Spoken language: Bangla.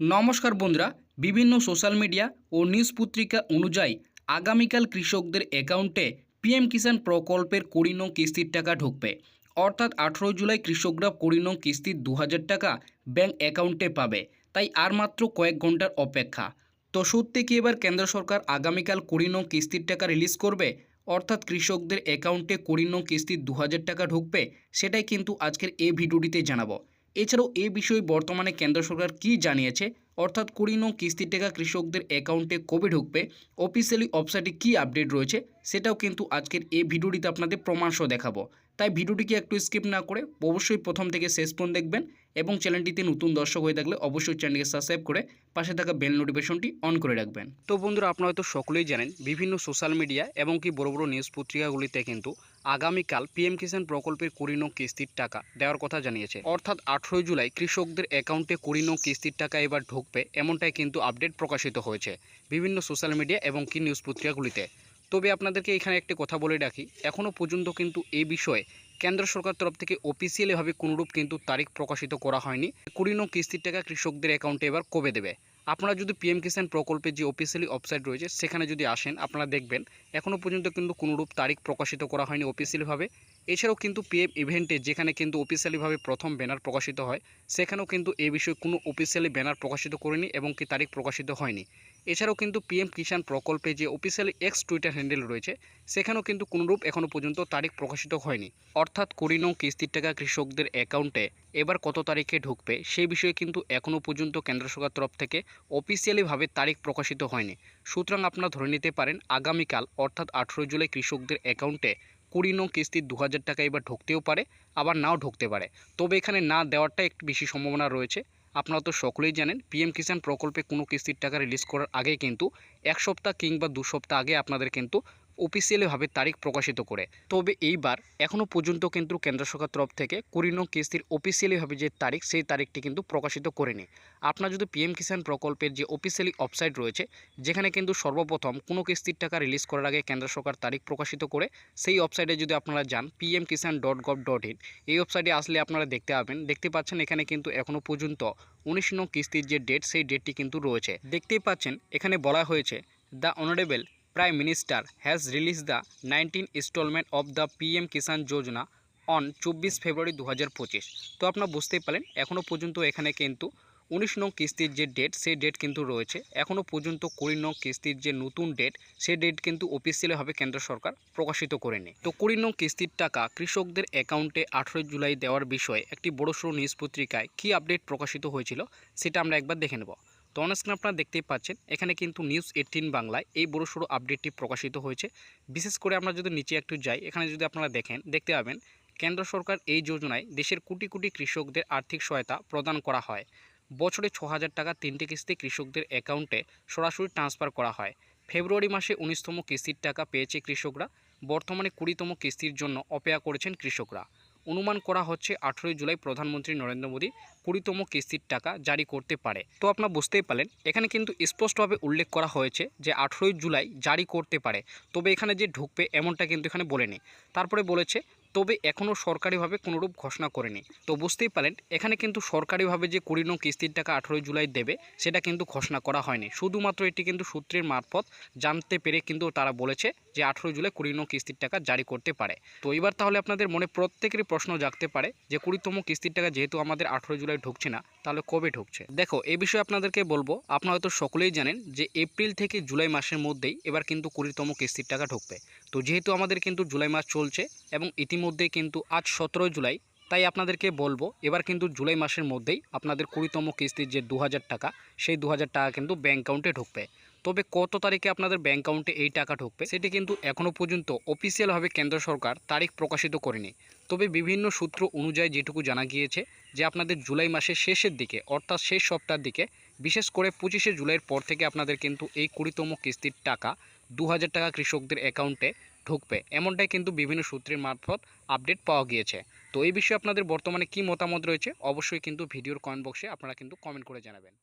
নমস্কার বন্ধুরা, বিভিন্ন সোশ্যাল মিডিয়া ও নিউজ পত্রিকা অনুযায়ী আগামীকাল কৃষকদের অ্যাকাউন্টে পিএম কিষাণ প্রকল্পের কুড়ি নং কিস্তির টাকা ঢুকবে। অর্থাৎ আঠেরো জুলাই কৃষকরা কুড়ি নং কিস্তির দু হাজার টাকা ব্যাংক অ্যাকাউন্টে পাবে। তাই আর মাত্র কয়েক ঘণ্টার অপেক্ষা। তো সত্যি কি এবার কেন্দ্র সরকার আগামীকাল কুড়ি নং কিস্তির টাকা রিলিজ করবে? অর্থাৎ কৃষকদের অ্যাকাউন্টে কুড়ি নং কিস্তির দু হাজার টাকা ঢুকবে, সেটাই কিন্তু আজকের এই ভিডিওটিতে জানাব। এছাড়াও এ বিষয়ে বর্তমানে কেন্দ্র সরকার কী জানিয়েছে? অর্থাৎ কুড়ি নং কিস্তির টাকা কৃষকদের অ্যাকাউন্টে কবে ঢুকবে? অফিসিয়ালি ওয়েবসাইটে কী আপডেট রয়েছে? সেটাও কিন্তু আজকের এই ভিডিওটিতে আপনাদের প্রমাণসহ দেখাবো। তাই ভিডিওটিকে একটু স্কিপ না করে অবশ্যই প্রথম থেকে শেষ পর্যন্ত দেখবেন এবং চ্যানেলটিতে নতুন দর্শক হয়ে থাকলে অবশ্যই চ্যানেলকে সাবস্ক্রাইব করে পাশে থাকা বেল নোটিফিকেশনটি অন করে রাখবেন। তো বন্ধুরা, আপনারা হয়তো সকলেই জানেন, বিভিন্ন সোশ্যাল মিডিয়া এবং কি বড় বড় নিউজ পত্রিকাগুলিতে কিন্তু আগামীকাল পিএম কিষাণ প্রকল্পের কুড়ি কিস্তির টাকা দেওয়ার কথা জানিয়েছে। অর্থাৎ আঠেরোই জুলাই কৃষকদের অ্যাকাউন্টে কুড়ি কিস্তির টাকা এবার ঢুকবে এমনটাই কিন্তু আপডেট প্রকাশিত হয়েছে বিভিন্ন সোশ্যাল মিডিয়া এবং কি নিউজ পত্রিকাগুলিতে। তবে আপনাদেরকে এখানে একটি কথা বলে রাখি এখনও পর্যন্ত কিন্তু এই বিষয়ে কেন্দ্র সরকার তরফ থেকে অফিসিয়ালিভাবে কোনোরূপ কিন্তু তারিখ প্রকাশিত করা হয়নি। কুড়ি কিস্তির টাকা কৃষকদের অ্যাকাউন্টে এবার কবে দেবে? আপনারা যদি পিএম কিষাণ প্রকল্পের যে অফিসিয়ালি ওয়েবসাইট রয়েছে, সেখানে যদি আসেন, আপনারা দেখবেন এখনও পর্যন্ত কিন্তু কোনোরূপ তারিখ প্রকাশিত করা হয়নি অফিসিয়ালিভাবে এছাড়াও কিন্তু পিএম ইভেন্টে যেখানে কিন্তু অফিসিয়ালিভাবে প্রথম ব্যানার প্রকাশিত হয়, সেখানেও কিন্তু এই বিষয়ে কোনো অফিসিয়ালি ব্যানার প্রকাশিত করেনি এবং কি তারিখ প্রকাশিত হয়নি। এছাড়াও কিন্তু পিএম কিষাণ প্রকল্পে যে অফিসিয়ালি এক্স টুইটার হ্যান্ডেল রয়েছে, সেখানেও কিন্তু কোনোরূপ এখনও পর্যন্ত তারিখ প্রকাশিত হয়নি। অর্থাৎ কুড়ি নং কিস্তির টাকা কৃষকদের অ্যাকাউন্টে এবার কত তারিখে ঢুকবে সেই বিষয়ে কিন্তু এখনও পর্যন্ত কেন্দ্র সরকার তরফ থেকে অফিসিয়ালিভাবে তারিখ প্রকাশিত হয়নি। সুতরাং আপনারা ধরে নিতে পারেন, আগামীকাল অর্থাৎ আঠেরো জুলাই কৃষকদের অ্যাকাউন্টে কুড়ি নং কিস্তির দু হাজার টাকা এবার ঢুকতেও পারে, আবার নাও ঢুকতে পারে। তবে এখানে না দেওয়ারটা একটু বেশি সম্ভাবনা রয়েছে। আপনারা তো সকলেই জানেন, পিএম কিষাণ প্রকল্পে কোনো কিস্তির টাকা রিলিজ করার আগে কিন্তু এক সপ্তাহ কিংবা দু সপ্তাহ আগে আপনাদের কিন্তু অফিসিয়ালিভাবে তারিখ প্রকাশিত করে। তবে এইবার এখনও পর্যন্ত কিন্তু কেন্দ্র সরকার তরফ থেকে কুড়ি নং কিস্তির অফিসিয়ালিভাবে যে তারিখ, সেই তারিখটি কিন্তু প্রকাশিত করেনি। আপনার যদি পিএম কিষাণ প্রকল্পের যে অফিসিয়ালি ওয়েবসাইট রয়েছে, যেখানে কিন্তু সর্বপ্রথম কোনো কিস্তির টাকা রিলিজ করার আগে কেন্দ্র সরকার তারিখ প্রকাশিত করে, সেই ওয়েবসাইটে যদি আপনারা যান PM Kisan dot gov dot in এই ওয়েবসাইটে আসলে আপনারা দেখতে পাবেন। দেখতে পাচ্ছেন এখানে কিন্তু এখনও পর্যন্ত উনিশ নং কিস্তির যে ডেট সেই ডেটটি কিন্তু রয়েছে। দেখতেই পাচ্ছেন, এখানে বলা হয়েছে the honourable prime minister has release the nineteen instalment of the PM Kisan Yojana on চব্বিশ ফেব্রুয়ারি দু হাজার পঁচিশ। তো আপনারা বুঝতেই পারেন এখনও পর্যন্ত এখানে কিন্তু উনিশ নং কিস্তির যে ডেট সেই ডেট কিন্তু রয়েছে। এখনও পর্যন্ত কুড়ি নং কিস্তির যে নতুন ডেট সেই ডেট কিন্তু অফিসিয়ালিভাবে কেন্দ্র সরকার প্রকাশিত করেনি। তো কুড়ি নং কিস্তির টাকা কৃষকদের অ্যাকাউন্টে আঠেরোই জুলাই দেওয়ার বিষয়ে একটি বড়সড় নিউজ পত্রিকায় কী আপডেট প্রকাশিত হয়েছিল, সেটা আমরা একবার দেখে নেব। তো অনস্ক্রিন আপনারা দেখতেই পাচ্ছেন, এখানে কিন্তু নিউজ এইটিন বাংলায় এই বড় সড়ো আপডেটটি প্রকাশিত হয়েছে। বিশেষ করে আমরা যদি নিচে একটু যাই, এখানে যদি আপনারা দেখেন, দেখতে পাবেন কেন্দ্র সরকার এই যোজনায় দেশের কোটি কোটি কৃষকদের আর্থিক সহায়তা প্রদান করা হয়। বছরে ছ হাজার টাকা তিনটি কিস্তি কৃষকদের অ্যাকাউন্টে সরাসরি ট্রান্সফার করা হয়। ফেব্রুয়ারি মাসে উনিশতম কিস্তির টাকা পেয়েছে কৃষকরা, বর্তমানে কুড়িতম কিস্তির জন্য অপেক্ষা করেছেন কৃষকরা। অনুমান করা হচ্ছে আঠেরোই জুলাই প্রধানমন্ত্রী নরেন্দ্র মোদী কুড়িতম কিস্তির টাকা জারি করতে পারে। তো আপনারা বুঝতেই পারলেন, এখানে কিন্তু স্পষ্টভাবে উল্লেখ করা হয়েছে যে আঠেরোই জুলাই জারি করতে পারে। তবে এখানে যে ঢুকবে এমনটা কিন্তু এখানে বলেনি। তারপরে বলেছে, তবে এখনও সরকারিভাবে কোনোরূপ ঘোষণা করেনি। তো বুঝতেই পারেন এখানে কিন্তু সরকারিভাবে যে কুড়ি নং কিস্তির টাকা আঠেরোই জুলাই দেবে, সেটা কিন্তু ঘোষণা করা হয়নি। শুধুমাত্র এটি কিন্তু সূত্রের মারফত জানতে পেরে কিন্তু তারা বলেছে যে আঠেরো জুলাই কুড়ি নং কিস্তির টাকা জারি করতে পারে। তো এবার তাহলে আপনাদের মনে প্রত্যেকেরই প্রশ্ন জাগতে পারে যে কুড়িতম কিস্তির টাকা যেহেতু আমাদের আঠেরোই জুলাই ঢুকছে না, তাহলে কবে ঢুকছে? দেখো, এ বিষয়ে আপনাদেরকে বলব, আপনারা হয়তো সকলেই জানেন যে এপ্রিল থেকে জুলাই মাসের মধ্যেই এবার কিন্তু কুড়িতম কিস্তির টাকা ঢুকবে। তো যেহেতু আমাদের কিন্তু জুলাই মাস চলছে এবং ইতিমধ্যে কিন্তু আজ সতেরো জুলাই, তাই আপনাদেরকে বলব, এবার কিন্তু জুলাই মাসের মধ্যেই আপনাদের কুড়িতম কিস্তির যে দু হাজার টাকা, সেই দু হাজার টাকা কিন্তু ব্যাঙ্ক অ্যাকাউন্টে ঢুকবে। তবে কত তারিখে আপনাদের ব্যাঙ্ক অ্যাকাউন্টে এই টাকা ঢুকবে সেটি কিন্তু এখনও পর্যন্ত অফিসিয়ালভাবে কেন্দ্র সরকার তারিখ প্রকাশিত করেনি। তবে বিভিন্ন সূত্র অনুযায়ী যেটুকু জানা গিয়েছে যে আপনাদের জুলাই মাসের শেষের দিকে, অর্থাৎ শেষ সপ্তাহের দিকে, বিশেষ করে পঁচিশে জুলাইয়ের পর থেকে আপনাদের কিন্তু এই কুড়িতম কিস্তির টাকা দু হাজার টাকা কৃষকদের অ্যাকাউন্টে ঢুকবে। এমনটাই কিন্তু বিভিন্ন সূত্রের মারফত আপডেট পাওয়া গিয়েছে। তো এই বিষয়ে আপনাদের বর্তমানে কি মতামত রয়েছে অবশ্যই কিন্তু ভিডিওর কমেন্ট বক্সে আপনারা কিন্তু কমেন্ট করে জানাবেন।